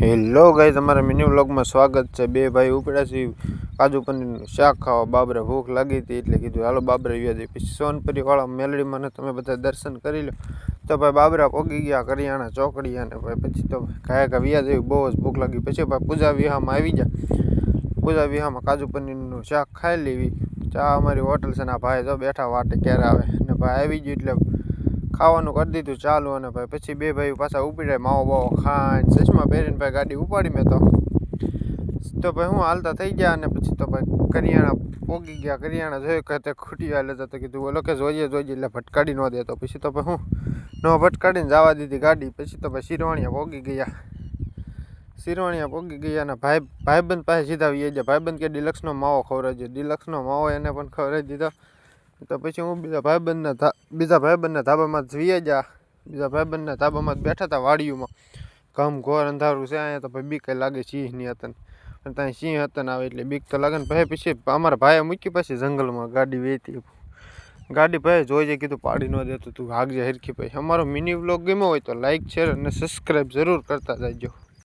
Hello ગાઈ તમારા mini વ્લોગમાં સ્વાગત છે. બે ભાઈ ઉપડ્યા છે. કાજુ પનીરનું શાક ખાવા. બાબરે ભૂખ લાગી હતી એટલે કીધું, હાલો બાબરે વ્યા જઈએ. પછી સોનપરીવાળા મેલડીમાં ને તમે બધા દર્શન કરી લો. તો ભાઈ બાબરા પોગી ગયા, કરિયાણા ચોકડીયા અને ભાઈ પછી તો કાયા કા વ્યા જેવી બહુ જ ભૂખ લાગી. પછી ભાઈ પૂજા વિહામાં આવી ગયા. પૂજા વિહામાં કાજુ પનીરનું શાક ખાઈ લેવી ચા અમારી હોટલ છે ને ભાઈ જો બેઠા વાટે ક્યારે આવે. ને ભાઈ આવી ગયું એટલે ખાવાનું કરી દીધું ચાલુ અને ભાઈ પછી બે ભાઈ પાછા ઉપડ્યા માવો બાવો ખાઈને. ચશ્મા પહેરીને ભાઈ ગાડી ઉપાડી મેં તો. તો ભાઈ હું હાલતા થઈ ગયા અને પછી તો ભાઈ કરિયાણા પોગી ગયા. કરિયાણા જોયું કે તે ખૂટી હાલે તો કીધું, ઓલો કે જોઈએ જોઈએ એટલે ભટકાડી ન દે તો પછી તો ભાઈ હું ન ભટકાડીને જવા દીધી ગાડી. પછી તો ભાઈ શિરવાણીયા પોગી ગયા. શિરવાણીયા પોગી ગયા અને ભાઈ ભાઈબંધ પાસે સીધા વી ગયા. ભાઈબંધ કે ડિલક્સનો માવો ખવડાવજો. ડિલક્સનો માવો એને પણ ખવડાવી દીધો. તો પછી હું બીજા ભાઈબંધના ધા બીજા ભાઈબંધના ધાબામાં જઈએ જા. બીજા ભાઈબંધના ધાબામાં જ બેઠા હતા વાડીઓમાં. ઘમ ઘોર અંધારું છે, અહીંયા તો ભાઈ બીક લાગે સિંહની હતા અને ત્યાં સિંહ હતા આવે એટલે બીક તો લાગે ને ભાઈ પછી અમારા ભાઈએ મૂકી પછી જંગલમાં ગાડી વેચી ગાડી ભાઈ જોઈ કીધું પાડી ન દેતું તું ભાગજે હરખી ભાઈ અમારો મિની વ્લોગ ગમ્યો હોય તો લાઈક, શેર અને સબસ્ક્રાઈબ જરૂર કરતા જાયજો.